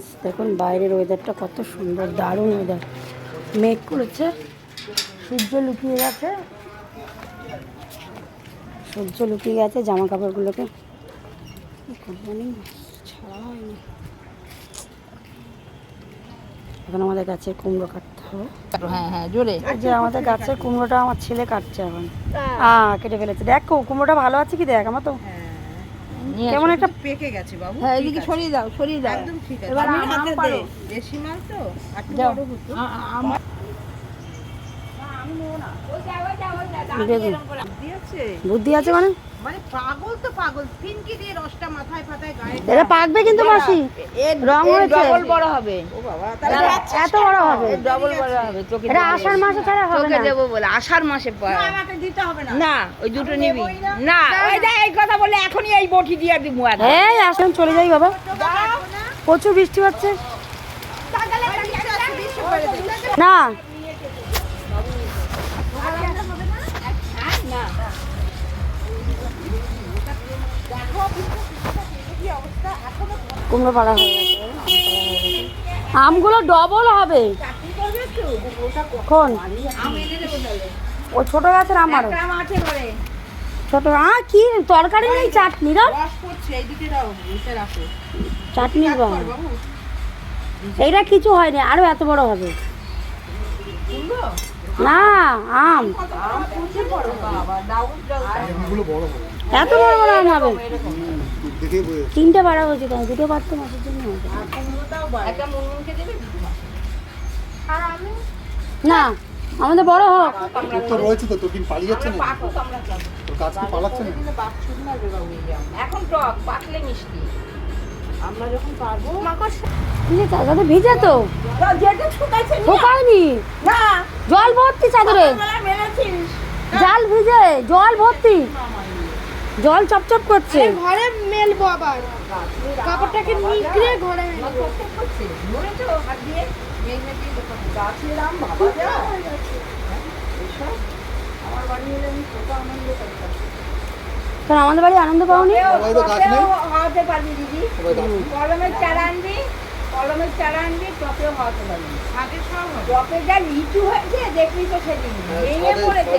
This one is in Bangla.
ফ্রেন্ডস দেখুন বাইরের ওয়েদারটা কত সুন্দর দারুণ ওয়েদার মেঘ করেছে সূর্য লুকিয়ে গেছে। সূর্য লুকিয়ে গেছে জামা কাপড়গুলোকে কি ছাড়া হয়নি। এখন আমাদের গাছে কুমড়ো কাটতে হবে। হ্যাঁ হ্যাঁ জোরে। যে আমাদের গাছের কুমড়োটা আমার ছেলে কাটছে এখন। হ্যাঁ কেটে ফেলেছে। দেখ কুমড়োটা ভালো আছে কি? দেখ আমার তো কেমন একটা পেকে গেছে বাবু হ্যাঁ এদিকে সরিয়ে দাও সরিয়ে দাও। একদম ঠিক আছে। এবার আমি আম হাতে পারো। দে দেশি মাল তো। বড় হতো? বুদ্ধি আছে মানে? মানে পাগল তো পাগল ফিনকি দিয়ে রসটা মাথায় ফাতায় গায়ে এটা পাকবে কিন্তু মাসি। রং হয়েছে। ডবল বড় হবে। ও বাবা তাহলে এত বড় হবে। ডবল বড় হবে তোকে এটা আষাঢ় মাসে ছাড়া হবে তোকে না। দেবো বলে আষাঢ় মাসে পা- না, আমাকে দিতে হবে না। না ওই দুটো নিবি। না। ওই এই কথা বলে এখনই এই বটি দিয়ে দিব একদম। এই আসেন চলে যাই বাবা। প্রচুর বৃষ্টি হচ্ছে। না কুমড়ো পাড়া হয়ে গেছে। আমগুলো ডবল হবে। কোন ও ছোট গাছের আম আরও। ছোট আ কি? তরকারি নেই চাটনি দাও। রস পড়ছে এইদিকে দাও চাটনি এইটা কিছু হয়নি আরও এত বড় হবে। না আম। বড়? বাবা ডাউন এত বড় বড় আম হবে। তিনটে বাড়া হয়েছে কেন দুটো বাড়তো মাসের জন্য না আমাদের বড় হোক। তো রয়েছে তো তোর কি পালিয়ে যাচ্ছে না পাকুক আমরা খাব। তোর কাজ কি পালাচ্ছে না কিন্তু বাচ্চুর না রে বাবু এই আম। এখন টক পাকলে মিষ্টি। আমরা যখন পারব চাদরে ভিজে তো। শুকায়নি? না। জল ভর্তি চাদরে। মেরেছিস জাল ভিজে জল ভর্তি। জল চপচপ করছে। ঘরে মেলবো আবার। কাপড়টাকে নিগড়ে ঘরে মেলবো। আমাদের বাড়ি আনন্দ পাওনি? হওয়াতে পারবি দিদি। কলমের চারা আনবি কলমের চারা আনবি টপেও হওয়াতে পারবি। আগে সব হবে টপে যা লিচু হয়েছে দেখবি তো সেদিন। হ্যাঁ, ভেঙে পড়েছে।